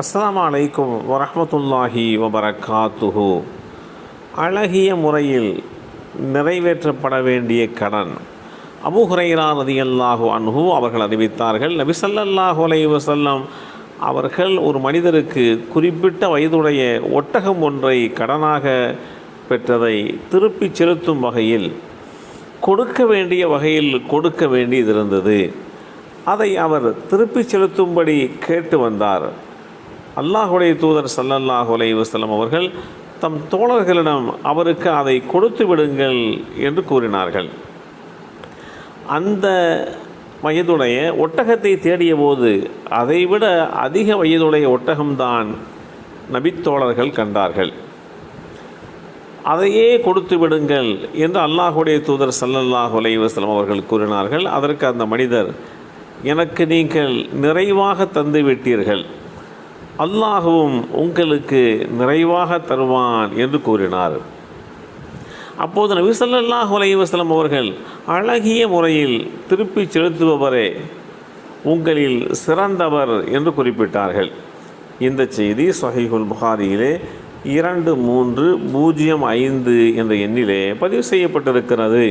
அஸ்லாம் அலைக்கும் வரமத்துல்லாஹி வபரகாத்துஹு. அழகிய முறையில் நிறைவேற்றப்பட வேண்டிய கடன். அபு ஹுரைரா ரதியல்லாஹு அன்ஹு அவர்கள் அறிவித்தார்கள் நபி சல்லல்லாஹு அலை வசல்லம் அவர்கள் ஒரு மனிதருக்கு குறிப்பிட்ட வயதுடைய ஒட்டகம் ஒன்றை கடனாக பெற்றதை திருப்பி செலுத்தும் வகையில் கொடுக்க வேண்டிய வகையில் கொடுக்க வேண்டியது இருந்தது அதை அவர் திருப்பிச் செலுத்தும்படி கேட்டு வந்தார். அல்லாஹுடைய தூதர் ஸல்லல்லாஹு அலைஹி வஸல்லம் அவர்கள் தம் தோழர்களிடம் அவருக்கு அதை கொடுத்து விடுங்கள் என்று கூறினார்கள். அந்த வயதுடைய ஒட்டகத்தை தேடிய போது அதைவிட அதிக வயதுடைய ஒட்டகம்தான் நபித்தோழர்கள் கண்டார்கள். அதையே கொடுத்து விடுங்கள் என்று அல்லாஹுடைய தூதர் சல்லல்லாஹ் அலைஹி அவர்கள் கூறினார்கள். அதற்கு அந்த மனிதர் எனக்கு நீங்கள் நிறைவாக தந்து விட்டீர்கள். அல்லாகவும் உங்களுக்கு நிறைவாக தருவான் என்று கூறினார். அப்போது நபி சொல்லாஹ் அலைவசலம் அவர்கள் அழகிய முறையில் திருப்பி செலுத்துபவரே உங்களில் சிறந்தவர் என்று குறிப்பிட்டார்கள். இந்த செய்தி சஹிஹுல் புகாரியிலே இரண்டு மூன்று பூஜ்ஜியம் ஐந்து என்ற எண்ணிலே பதிவு செய்யப்பட்டிருக்கிறது.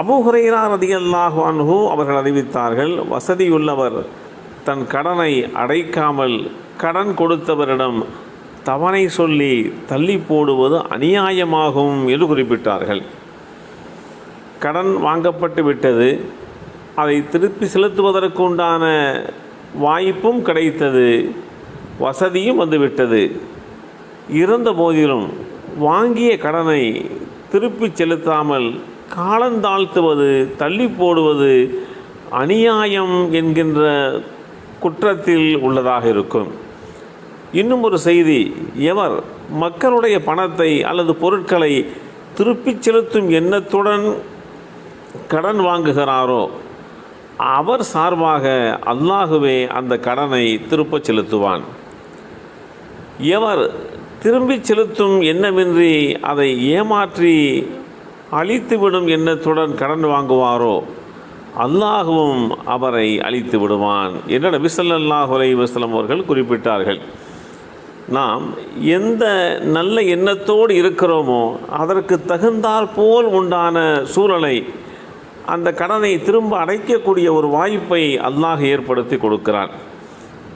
அபூ ஹுரைரா ரதியல்லாஹு அன்ஹு அவர்கள் அறிவித்தார்கள் வசதியுள்ளவர் தன் கடனை அடைக்காமல் கடன் கொடுத்தவரிடம் தவணை சொல்லி தள்ளி போடுவது அநியாயமாகும் என்று குறிப்பிட்டார்கள். கடன் வாங்கப்பட்டு விட்டது. அதை திருப்பி செலுத்துவதற்குண்டான வாய்ப்பும் கிடைத்தது. வசதியும் வந்துவிட்டது இருந்த போதிலும் வாங்கிய கடனை திருப்பி செலுத்தாமல் காலந்தாழ்த்துவது தள்ளி போடுவது அநியாயம் என்கின்ற குற்றத்தில் உள்ளதாக இருக்கும். இன்னும் ஒரு செய்தி எவர் மக்களுடைய பணத்தை அல்லது பொருட்களை திருப்பிச் செலுத்தும் எண்ணத்துடன் கடன் வாங்குகிறாரோ அவர் சார்பாக அல்லாகவே அந்த கடனை திருப்பச் செலுத்துவான். எவர் திரும்பிச் செலுத்தும் எண்ணமின்றி அதை ஏமாற்றி அழித்துவிடும் எண்ணத்துடன் கடன் வாங்குவாரோ அல்லாஹுவும் அவரை அழித்து விடுவான் என்று நபி ஸல்லல்லாஹு அலைஹி அவர்கள் குறிப்பிட்டார்கள். நாம் எந்த நல்ல எண்ணத்தோடு இருக்கிறோமோ அதற்கு தகுந்தாற் போல் உண்டான சூழலை அந்த கடனை திரும்ப அடைக்கக்கூடிய ஒரு வாய்ப்பை அல்லாஹ் ஏற்படுத்தி கொடுக்கிறான்.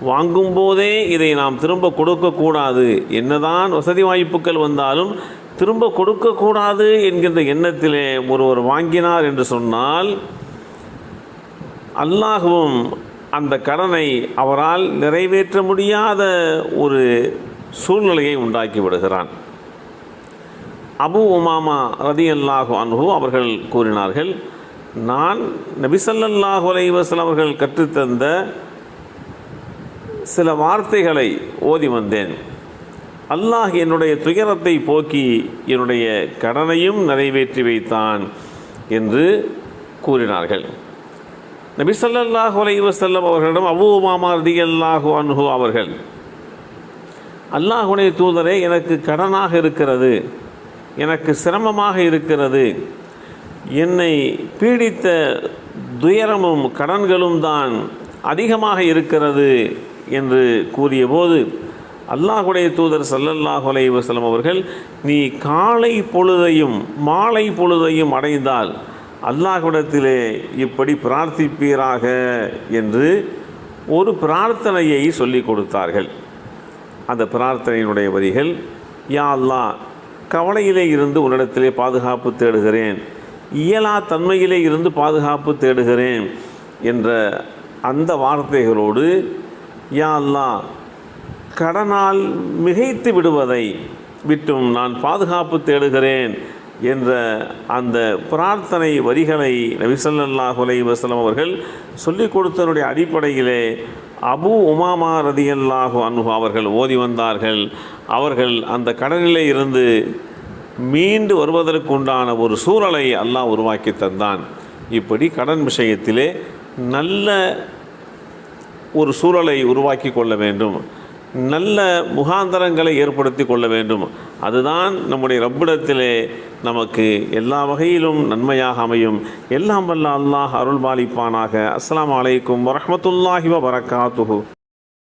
வாங்கும்போதே இதை நாம் திரும்ப கொடுக்கக்கூடாது என்னதான் வசதி வாய்ப்புகள் வந்தாலும் திரும்ப கொடுக்கக்கூடாது என்கின்ற எண்ணத்திலே ஒருவர் வாங்கினார் என்று சொன்னால் அல்லாஹுவும் அந்த கடனை அவரால் நிறைவேற்ற முடியாத ஒரு சூழ்நிலையை உண்டாக்கி விடுகிறான். அபு உமாமா ரதி அல்லாஹு அன்ஹு அவர்கள் கூறினார்கள் நான் நபிசல்லாஹு அலைஹி அவர்கள் கற்றுத்தந்த சில வார்த்தைகளை ஓதி வந்தேன். அல்லாஹ் என்னுடைய துயரத்தை போக்கி என்னுடைய கடனையும் நிறைவேற்றி வைத்தான் என்று கூறினார்கள். நபி ஸல்லல்லாஹு அலைஹி வஸல்லம் அவர்களிடம் அபூ உமாமா ரதியல்லாஹு அன்ஹு அவர்கள் அல்லாஹுடைய தூதரே எனக்கு கடனாக இருக்கிறது எனக்கு சிரமமாக இருக்கிறது. என்னை பீடித்த துயரமும் கடன்களும் தான் அதிகமாக இருக்கிறது என்று கூறியபோது அல்லாஹுடைய தூதர் சல்லல்லாஹு அலைவசலம் அவர்கள் நீ காலை பொழுதையும் மாலை பொழுதையும் அடைந்தால் அல்லாஹ்விடத்திலே இப்படி பிரார்த்திப்பீராக என்று ஒரு பிரார்த்தனையை சொல்லி கொடுத்தார்கள். அந்த பிரார்த்தனையினுடைய வரிகள் யா அல்லாஹ் கவலையிலே இருந்து உன்னிடத்திலே பாதுகாப்பு தேடுகிறேன். இயலா தன்மையிலே இருந்து பாதுகாப்பு தேடுகிறேன். என்ற அந்த வார்த்தைகளோடு யா அல்லா கடனால் மிகைத்து விடுவதை விட்டும் நான் பாதுகாப்பு தேடுகிறேன். என்ற அந்த பிரார்த்தனை வரிகளை நபிசல்லாஹு அலைஹி வசலம் அவர்கள் சொல்லிக் கொடுத்தனுடைய அடிப்படையிலே அபு உமாமா ரதியல்லாஹு அன்ஹு அவர்கள் ஓதி வந்தார்கள். அவர்கள் அந்த கடலிலே இருந்து மீண்டு வருவதற்குண்டான ஒரு சூழலை அல்லாஹ் உருவாக்கி தந்தான். இப்படி கடன் விஷயத்திலே நல்ல ஒரு சூழலை உருவாக்கி கொள்ள வேண்டும். நல்ல முகாந்தரங்களை ஏற்படுத்தி கொள்ள வேண்டும். அதுதான் நம்முடைய ரப்பிடத்திலே நமக்கு எல்லா வகையிலும் நன்மையாக அமையும். எல்லாம் வல்ல அல்லாஹ் அருள்பாலிப்பானாக அஸ்ஸலாமு அலைக்கும் வரஹ்மத்துல்லாஹி வ பரக்காத்துஹு